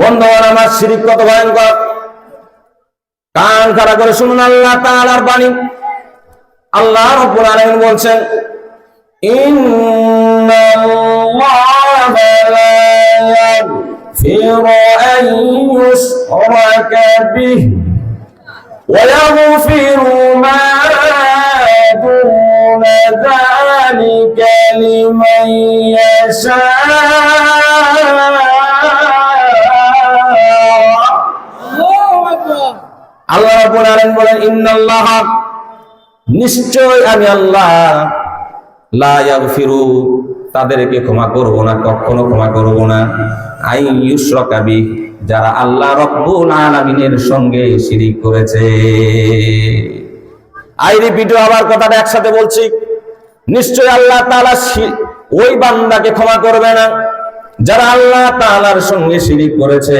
বন্ধুগণ, আমার শিরিক কত ভয়ঙ্কর। কান খাড়া করে শুনুন আল্লাহ তাআলার বাণী। আল্লাহ রাব্বুল আলামিন বলছেন, ইন্নাল্লাহা লা ইয়াগফিরু আন ইউশরাকা বিহি ওয়া ইয়াগফিরু মা দুনা যালিকা লিমান রাব্বুল আলামিন বলেন, ইন্নাল্লাহ, নিশ্চয় আমি আল্লাহ লা ইয়াগফিরু, তাদেরকে ক্ষমা করব না, কখনো ক্ষমা করব না। আই ইউশরাকা বি, যারা আল্লাহ রব্বুল আলামিনের সঙ্গে শিরিক করেছে। আই রিপিট আবার কথাটা একসাথে বলছি, নিশ্চয় আল্লাহ তাআলা ওই বান্দাকে ক্ষমা করবে না যারা আল্লাহ তাআলার সঙ্গে শিরিক করেছে,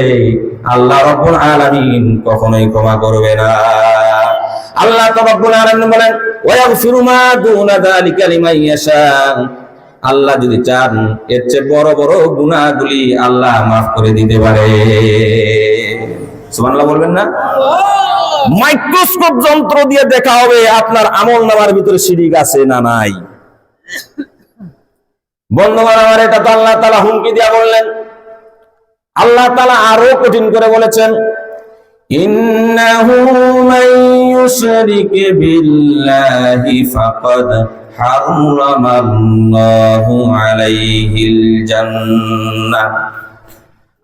আল্লাহ রব্বুল আলামিন কখনোই ক্ষমা করবে না। আল্লাহ তো রব্বুল আলামিন বলেন, ওয়াগফিরু মা দুনা যালিকা লিমান ইয়াশা আল্লাহ যদি চান, এর চেয়ে বড় বড় গুনাহগুলি আল্লাহ মাফ করে দিতে পারে। সুবহানাল্লাহ বলবেন না? মাইক্রোস্কোপ যন্ত্র দিয়ে দেখা হবে আপনার আমল নামার ভিতরে শিরিক আছে না নাই। বন্ধুগণ, আমার এটা তো আল্লাহ তালা হুমকি দিয়া বললেন। আল্লাহ তালা আরও কঠিন করে বলেছেন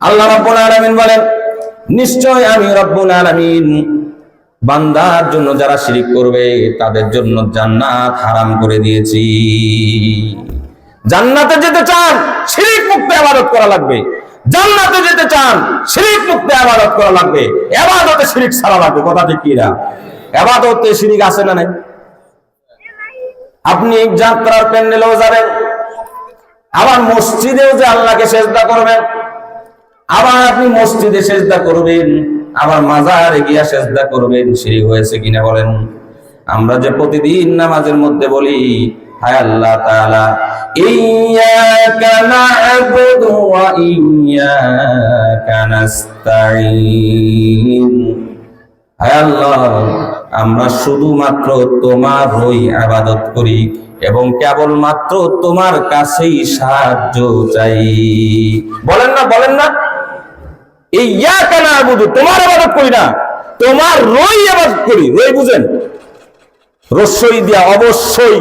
আল্লাহ রাব্বুল আলামিন বলেন, নিশ্চয় আমি রব্বুল আলামিন। বান্দার জন্য যারা শিরিক করবে, তাদের জন্য জান্নাত হারাম করে দিয়েছি। জান্নাতে যেতে চান, শিরিক মুক্ত ইবাদত করা লাগবে। জান্নাতে যেতে চান, শিরিক মুক্ত ইবাদত করা লাগবে। ইবাদতে শিরিক ছাড়া লাগবে, কথা ঠিক কি না ইবাদতে শিরিক আছে না নাই? আপনি যাত্রার প্যান্ডেলেও যাবেন, আবার মসজিদেও যে আল্লাহকে সেজদা করবেন, আবার আপনি মসজিদে সেজদা করবেন, আবার মাজারে গিয়া সেজদা করবেন, শিরিক হয়েছে কিনা বলেন? আমরা যে প্রতিদিন নামাজের মধ্যে বলি, হায় আল্লাহ তাআলা ওয়া ইয়্যাকা নাস্তাঈন হায় আল্লাহ, আমরা শুধুমাত্র তোমার ওই আবাদত করি এবং কেবলমাত্র তোমার কাছেই সাহায্য চাই। বলেন না বলেন না? এই ইয়া কেন আবুদু তোমার আবাদত করি না, তোমার রই আবাদত করি। রই বুঝেন? রস্যই দিয়া অবশ্যই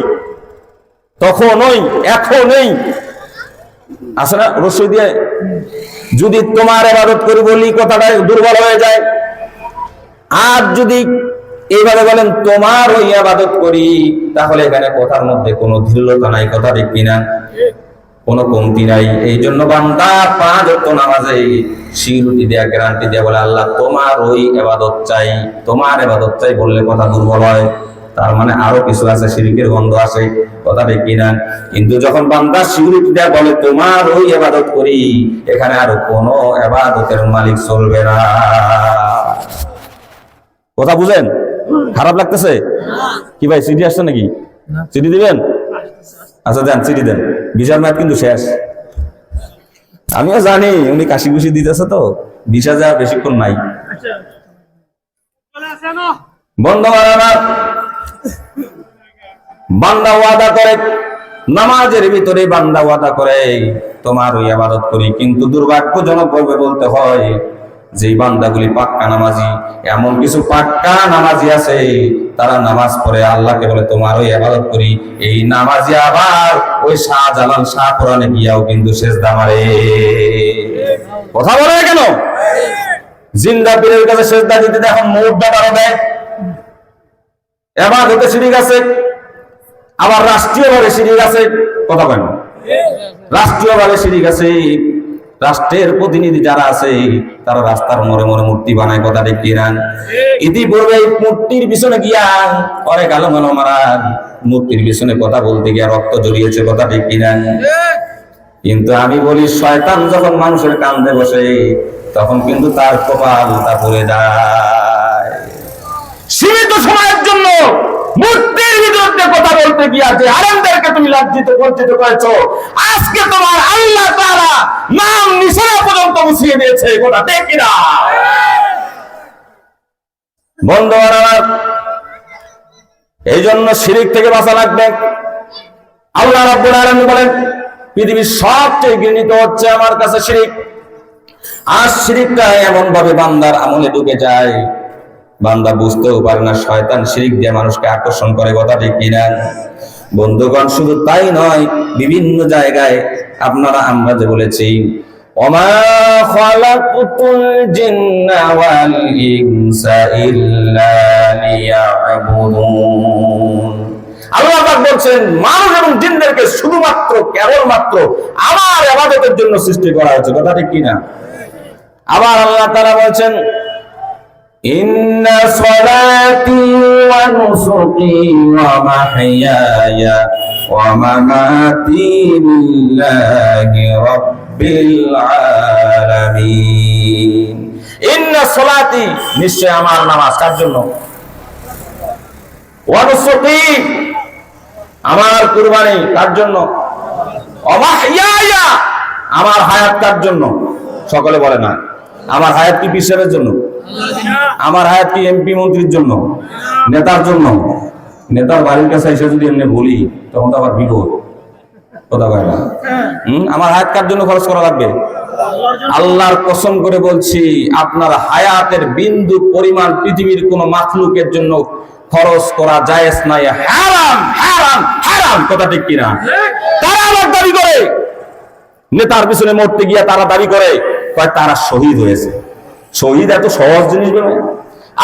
তখনই, এখনই। না? রস্যই দিয়ে যদি তোমার আবাদত করি বলি, কথাটা দুর্বল হয়ে যায়। আর যদি এইভাবে বলেন, তোমার ওই আবাদত করি, তাহলে এখানে কথার মধ্যে কোনো দৃঢ়তা নাই। কথা দেখবি না কোনো কমতি নাই। এই জন্য বান্দা পাঁচ অক্ট নামাজে শিরুটি দেয়া, গ্যারান্টি দেয়া বলে, আল্লাহ, তোমার ওই এবাদত চাই। তোমার এবাদত চাই বললে কথা দুর্বল হয়। তার মানে আরও কিছু আছে, শিরিকের গন্ধ আছে, কথা ঠিক কিনা? কিন্তু যখন বান্দা শিরুটি দেয়া বলে, তোমার ওই এবাদত করি, এখানে আর কোনো এবাদতের মালিক চলবে না। কথা বুঝেন? খারাপ লাগতেছে? কি ভাই সিডি আসছে নাকি? সিডি দিবেন? আচ্ছা দেন সিডি দেন। বিশাল ম্যাথ কিন্তু শেষ। আমিও জানি, উনি কাশি কুশি দিতেছে তো। বিশ হাজার বেশিক্ষণ নাই। বন্ধ আমার। বান্দা ওয়াদা করে, নামাজের ভিতরে বান্দা ওয়াদা করে, তোমার ওই আবাদত করি। কিন্তু দুর্ভাগ্যজনক ভাবে বলতে হয় যে বান্দাগুলি পাক্কা নামাজি, এমন কিছু পাক্কা নামাজি আছে, তারা নামাজ পড়ে আল্লাহকে বলে, তোমার ওই আবাদত করি। এই নামাজি আবার ওই শাহজালাল শাহ কোরআনে গিয়াও কিন্তু শেষ দামারে কথা বলে কেন? জিন্দা পীরের কাছে শেষদা দিতে এখন মুহূর্ত দেয় এবার হতে সিঁড়ি আছে আবার রাষ্ট্রীয় ভাবে সিঁড়ি আছে কথা কেন রাষ্ট্রীয় ভাবে সিঁড়ি আছে রাষ্ট্রের প্রতিনিধি যারা আছে, তারা রাস্তার মোড়ে মোড়ে মূর্তি বানায়, কথা ঠিক কিনা? ইতিপূর্বে মূর্তির পিছনে গিয়া অনেক আলো মালো মারা মূর্তির পিছনে কথা বলতে গিয়া রক্ত জড়িয়েছে, কথা ঠিক কিনা? কিন্তু আমি বলি, শয়তান যখন মানুষের কান্দে বসে, তখন কিন্তু তার কপাল তা পড়ে যায়। সীমিত জন্য মূর্তির বিরুদ্ধে কথা বলতে গিয়ে যে তুমি লজ্জিত, বঞ্চিত আজকে তোমার আল্লাহ তাআলা নাম নিশানা পর্যন্ত মুছিয়ে দিয়েছে কথা, ঠিক কিনা? বন্ধ এই জন্য শিরিক থেকে বাঁচা লাগবে। আল্লাহ রাব্বুল বলেন, পৃথিবীর সবচেয়ে ঘৃণিত হচ্ছে আমার কাছে শিরিক। আর শিরিকটা এমন ভাবে বান্দার আমলে ঢুকে যায়। বান্দা বুঝতেও পারে না শয়তান শিরিক দিয়ে মানুষকে আকর্ষণ করে কথা ঠিক কিনা বন্ধুগণ শুধু তাই নয় বিভিন্ন জায়গায় আপনারা আমরা যে বলেছি وما خلقت الجن والإنس إلا ليعبدون আল্লাহ পাক বলছেন মানুষ এবং জিনদেরকে শুধুমাত্র কেবলমাত্র আমার আবাদতের জন্য সৃষ্টি করা হয়েছে কথা ঠিক কিনা আবার আল্লাহ তাআলা বলছেন إن صلاتي ونسكي ومحياي ومماتي لله رب العالمين إن صلاتي নিশ্চয় আমার নামাজ কার জন্য ওয়ানুসুকি আমার কুরবানি কার জন্য অমাহিয়া আমার হায়াত কার জন্য সকলে বলে না আমার হায়াত কি পিসের জন্য, আমার হায়াত কি এমপি মন্ত্রীর জন্য, নেতার জন্য, নেতার বাড়ির কাছে এসে যদি এমনি বলি, তখন তো আবার বিপদ। কথা কয় না? আমার হায়াত কার জন্য খরচ করা লাগবে? আল্লাহর কসম করে বলছি, আপনার হায়াতের বিন্দু পরিমাণ পৃথিবীর কোন মাখলুকের জন্য খরচ করা জায়েজ নাই। হারাম হারাম হারাম। কথা ঠিক কিনা? তারা আবার দাবি করে। নেতার পিছনে মরতে গিয়া তারা দাবি করে। তারা শহীদ হয়েছে। শহীদ এত সহজ জিনিস নয়।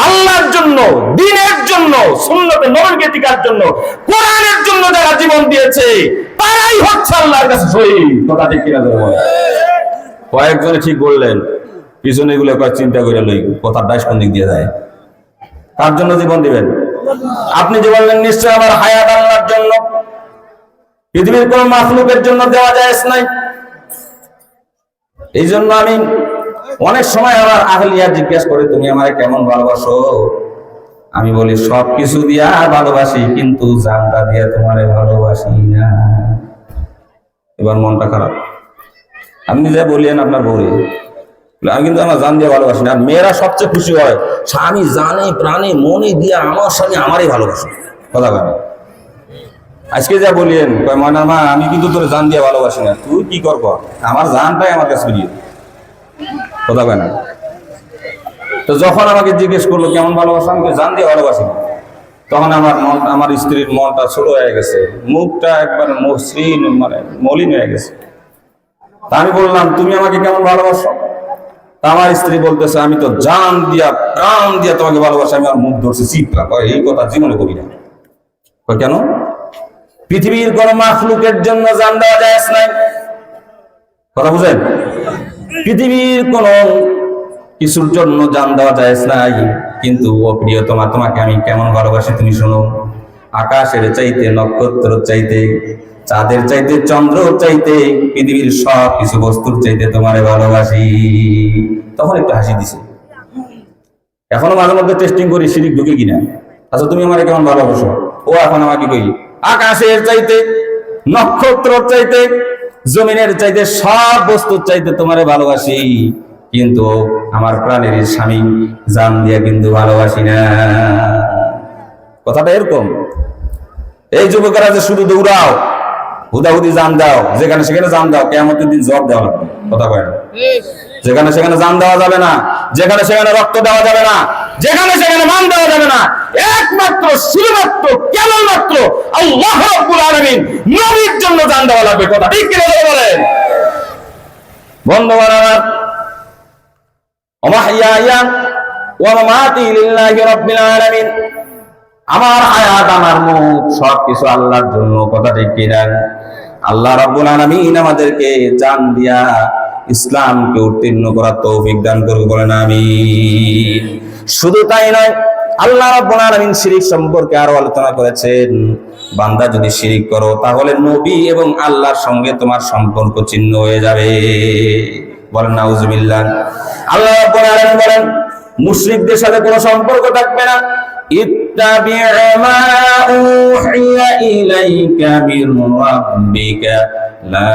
আল্লাহর জন্য, দিনের জন্য, সুন্নতে নবীকে টিকার জন্য, কোরআনের জন্য যারা জীবন দিয়েছে, তারাই হচ্ছে আল্লাহর কাছে শহীদ। কথা ঠিক কিনা কয়েকজনে ঠিক বললেন, পিছনে এগুলো কয়েক চিন্তা করে লই কথার ডাইস কোন দিক দিয়ে যায়? তার জন্য জীবন দিবেন? আপনি যে বললেন নিশ্চয় আমার হায়াত আল্লাহর জন্য। পৃথিবীর কোন মাখলুকের জন্য দেওয়া যায় নাই। এই জন্য আমি অনেক সময় আমার আহলিয়া জিজ্ঞেস করে, তুমি আমারে কেমন ভালোবাসো? আমি বলি সব কিছু দিয়া ভালোবাসি, কিন্তু জানটা দিয়া তোমারে ভালোবাসি না। এবার মনটা খারাপ। আপনি যা বলিয়েন আপনার বউরে আমি কিন্তু আমার জান দিয়ে ভালোবাসি না। মেয়েরা সবচেয়ে খুশি হয়, স্বামী জানে, প্রাণে, মনে দিয়ে আমার স্বামী আমারই ভালোবাসে। কথা বলে আজকে যা বললেন কয় মা, আমি কিন্তু তোর জান দিয়ে ভালোবাসি না। তুই কি করব? আমার জানটাই আমার কাছে ফিরিয়ে দে। কথা কয় না। তো যখন আমাকে জিজ্ঞেস করল, কেমন ভালোবাসা? আমি জান দিয়ে ভালোবাসি না। তখন আমার মন, আমার স্ত্রীর মনটা ছোট হয়ে গেছে। মুখটা একবার মসৃণ মানে মলিন হয়ে গেছে। তা আমি বললাম, তুমি আমাকে কেমন ভালোবাসো? আমার স্ত্রী বলতেছে, আমি তো জান দিয়া, প্রাণ দিয়া তোমাকে ভালোবাসি, আমি আমার মুখ ধরছি কয়, এই কথা জীবনে কবি না। কেন? পৃথিবীর কোন মাখলুকের জন্য জান দেওয়া যায় নাই। কথা বুঝেন? পৃথিবীর কোন কিছুর জন্য জান দেওয়া যায় নাই। কিন্তু, ও প্রিয়তমা তোমাকে আমি কেমন ভালোবাসি তুমি শোনো। আকাশের চাইতে নক্ষত্র চাইতে, চাঁদের চাইতে চন্দ্র চাইতে, পৃথিবীর সব কিছু বস্তুর চাইতে তোমারে ভালোবাসি। তখন একটু হাসি দিছে। এখনও মাঝে মধ্যে টেস্টিং করি সিরিক ঢুকে কিনা। আচ্ছা তুমি আমারে কেমন ভালোবাসো? ও এখন আমাকে কই? আকাশের চাইতে নক্ষত্র চাইতে, জমিনের চাইতে সব বস্তুর চাইতে তোমারে ভালোবাসি। কিন্তু আমার প্রাণের স্বামী জান দিয়া কিন্তু ভালোবাসি না। কথাটা এরকম। এই যুবকেরা যে শুধু দৌড়াও, হুদাহুদি জান দাও, যেখানে সেখানে জান দাও কেমন দিন জব দেওয়া কথা কয় না? যেখানে সেখানে জান দেওয়া যাবে না, যেখানে সেখানে রক্ত দেওয়া যাবে না, যেখানে সেখানে মান দেওয়া যাবে না, একমাত্র শুধুমাত্র কেবলমাত্র আল্লাহ আলামিন নবীর জন্য জান দেওয়া লাগবে, কথা ঠিক কিনা বলেন? আমার ওমাহিয়া ওয়া লিল্লাহি আলামিন, আমার হায়াত, আমার মুখ, সবকিছু আল্লাহর জন্য, কথা ঠিক কিনা? আল্লাহ রাব্বুল আলামিন আমাদেরকে জান দিয়া ইসলামকে উত্তীর্ণ করার তৌফিক দান করবে বলেন আমি শুধু তাই নয়, আল্লাহ রাব্বুল আলামিন শিরিক সম্পর্কে আরও আলোচনা করেছেন। বান্দা যদি শিরিক করো, তাহলে নবী এবং আল্লাহর সঙ্গে তোমার সম্পর্ক চিহ্ন হয়ে যাবে। বলেন, নাউজুবিল্লাহ। আল্লাহ রাব্বুল আলামিন বলেন, মুশরিকদের সাথে কোনো সম্পর্ক থাকবে না। ইত্তাবি মা উহিয়া ইলাইকা রাব্বিকা লা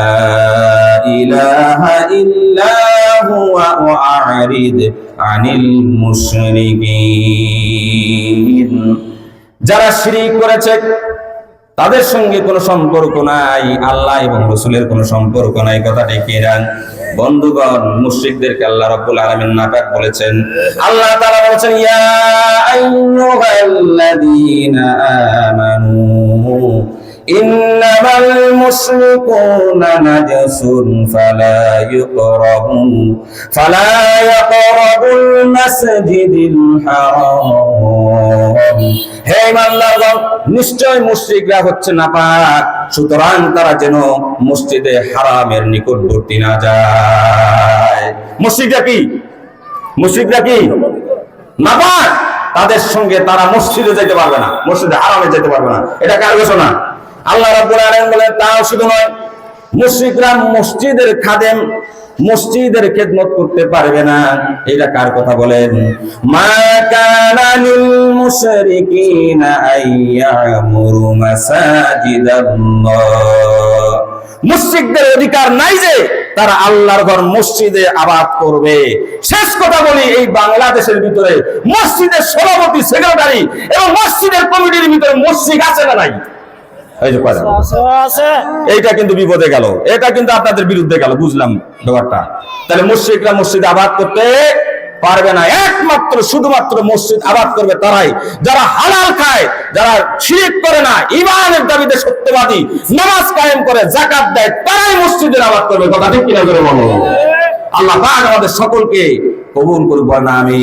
إله إلا هو وأعرض عن المشركين যারা শিরিক করেছে তাদের সঙ্গে কোনো সম্পর্ক নাই আল্লাহ এবং রসুলের কোনো সম্পর্ক নাই কথা ডেকে রান বন্ধুগণ মুশরিকদেরকে আল্লাহ রাব্বুল আলামিন নাপাক বলেছেন আল্লাহ তাআলা বলেছেন ইয়া আইয়ুহাল্লাযীনা إنما المشركون نجس فلا يقربوا فلا يقربوا المسجد الحرام হে ইমানদারগণ নিশ্চয় মুশরিকরা হচ্ছে নাপাক সুতরাং তারা যেন মসজিদে হারামের নিকটবর্তী না যায় মসজিদটা কি মুশরিকরা কি নাপাক তাদের সঙ্গে তারা মসজিদে যেতে পারবে না মসজিদে হারামে যেতে পারবে না এটা কার ঘোষণা আল্লাহ রাব্বুল আলামিন বলেন, তাও শুধু নয়, মুশরিকরা মসজিদের খাদেম, মসজিদের খেদমত করতে পারবে না। এটা কার কথা বলেন? মা কানা লিল মুশরিকিনা আইয়ামুরু মাসাজিদাল্লাহ। মুশরিকদের অধিকার নাই যে তারা আল্লাহর ঘর মসজিদে আবাদ করবে। শেষ কথা বলি, এই বাংলাদেশের ভিতরে মসজিদের সভাপতি, সেক্রেটারি এবং মসজিদের কমিটির ভিতরে মসজিদ আছে না নাই? এইটা কিন্তু বিপদে গেল। এটা কিন্তু আপনাদের বিরুদ্ধে গেল, বুঝলাম ব্যাপারটা। তাহলে আবাদ করতে পারবে না। একমাত্র, শুধুমাত্র মসজিদ আবাদ করবে তারাই। যারা হালাল খায়, যারা শিরিক করে না, ইমানের দাবিতে সত্যবাদী, নামাজ কায়েম করে জাকাত দেয়, তারাই মসজিদের আবাদ করবে। কথা ঠিক কিনা করে বলো? আল্লাহ আমাদের সকলকে কবুল না আমি